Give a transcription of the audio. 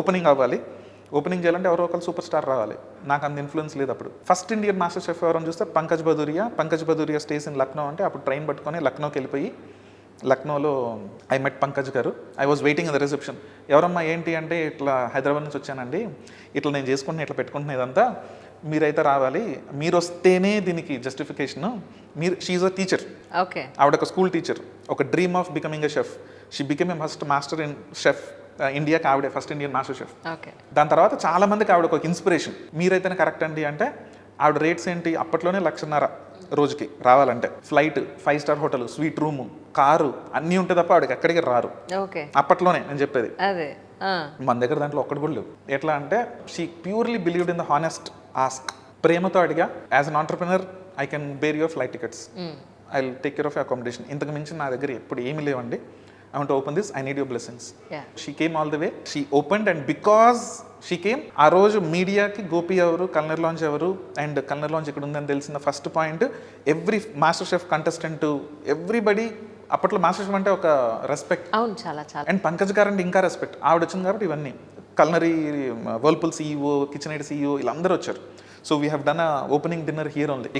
Opening అవ్వాలి. Opening చేయాలంటే ఎవరో ఒకరు సూపర్ స్టార్ రావాలి. నాకు అంత ఇన్ఫ్లుయెన్స్ లేదు అప్పుడు. ఫస్ట్ ఇండియన్ మాస్టర్ షెఫ్ ఎవరైనా చూస్తే పంకజ్ బదూరియా పంకజ్ బదూరియా స్టేస్ ఇన్ లక్నో అంటే అప్పుడు ట్రైన్ పట్టుకొని లక్నోకి వెళ్ళిపోయి లక్నోలో ఐ మెట్ పంకజ్ గారు. I was waiting the reception ఎవరమ్మా ఏంటి అంటే ఇట్లా హైదరాబాద్ నుంచి వచ్చానండి. ఇట్లా నేను చేసుకుంటున్నా ఇట్లా పెట్టుకుంటున్నా ఇదంతా. మీరైతే రావాలి మీరు వస్తేనే దీనికి జస్టిఫికేషన్ మీరు షీఈ్ అ టీచర్ ఓకే ఆవిడ ఒక స్కూల్ టీచర్ ఒక dream of becoming a chef she become a first master in chef ఇండియాకి ఆవిడే first Indian master chef okay దాని తర్వాత చాలా మందికి ఆవిడ ఒక ఇన్స్పిరేషన్ మీరైతేనే కరెక్ట్ అండి అంటే ఆవిడ రేట్స్ ఏంటి? అప్పట్లోనే లక్షన్నర రోజుకి రావాలంటే. Flight five star hotel suite room car అన్నీ ఉంటే తప్ప ఆవిడకి ఎక్కడికి రారు. అప్పట్లోనే నేను చెప్పేది. మన దగ్గర దాంట్లో ఒక్కటి కూడా లేవు. ఎట్లా అంటే she purely believed in the honest ask ప్రేమతో అడిగా as an entrepreneur I can bear your flight tickets I will take care of accommodation ఇంతకు మించి నా దగ్గర ఎప్పుడు ఏమీ లేవండి. I want open this I need your blessings Yeah. She came all the way she opened and because she came ఆ రోజు మీడియాకి గోపి ఎవరు కల్నర్ లాంచ్ ఎవరు అండ్ కల్నర్ లాంచ్ ఇక్కడ ఉందని తెలిసిన first point every master chef contestant everybody అప్పట్లో master chef అంటే ఒక రెస్పెక్ట్ అవును చాలా చాలా. అండ్ పంకజ్ గారు అంటే ఇంకా రెస్పెక్ట్ ఆవిడ వచ్చింది కాబట్టి ఇవన్నీ. Culinary Whirlpool CEO KitchenAid CEO వీళ్ళందరూ వచ్చారు. So we have done opening dinner here only